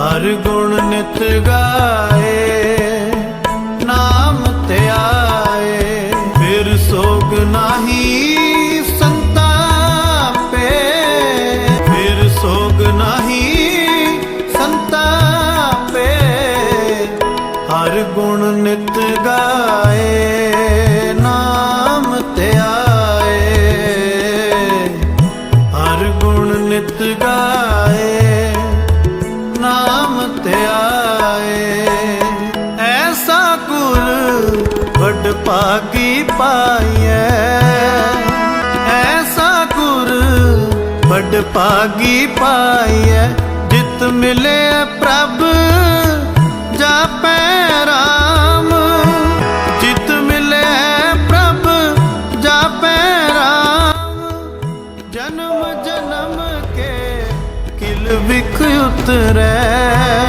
ਹਰ ਗੁਣ ਨਿਤ ਗਾਏ, ਨਾਮ ਧਿਆਏ ਫਿਰ ਸੋਗ ਨਾਹੀ ਸੰਤਾਪੇ, ਫਿਰ ਸੋਗ ਨਾਹੀ ਸੰਤਾਪੇ। ਹਰ ਗੁਣ ਨਿਤ ਗਾਏ, ਨਾਮ ਧਿਆਏ ਹਰ ਗੁਣ ਨਿਤ ਗਾਏ ਨਾਮ ਧਿਆਏ ਐਸਾ ਗੁਰ ਵੱਡ ਭਾਗੀ ਪਾਈਐ। ਐਸਾ ਗੁਰ ਵੱਡ ਭਾਗੀ ਪਾਈਐ। ਜਿਤ ਮਿਲੇ ਪ੍ਰਭ, ਜਾਪੈ ਰਾਮ। ਜਿਤ ਮਿਲੇ ਪ੍ਰਭ, ਜਾਪੈ ਰਾਮ। ਜਨਮ ਜਨਮ ਵਿਖ ਉਤਰੈ।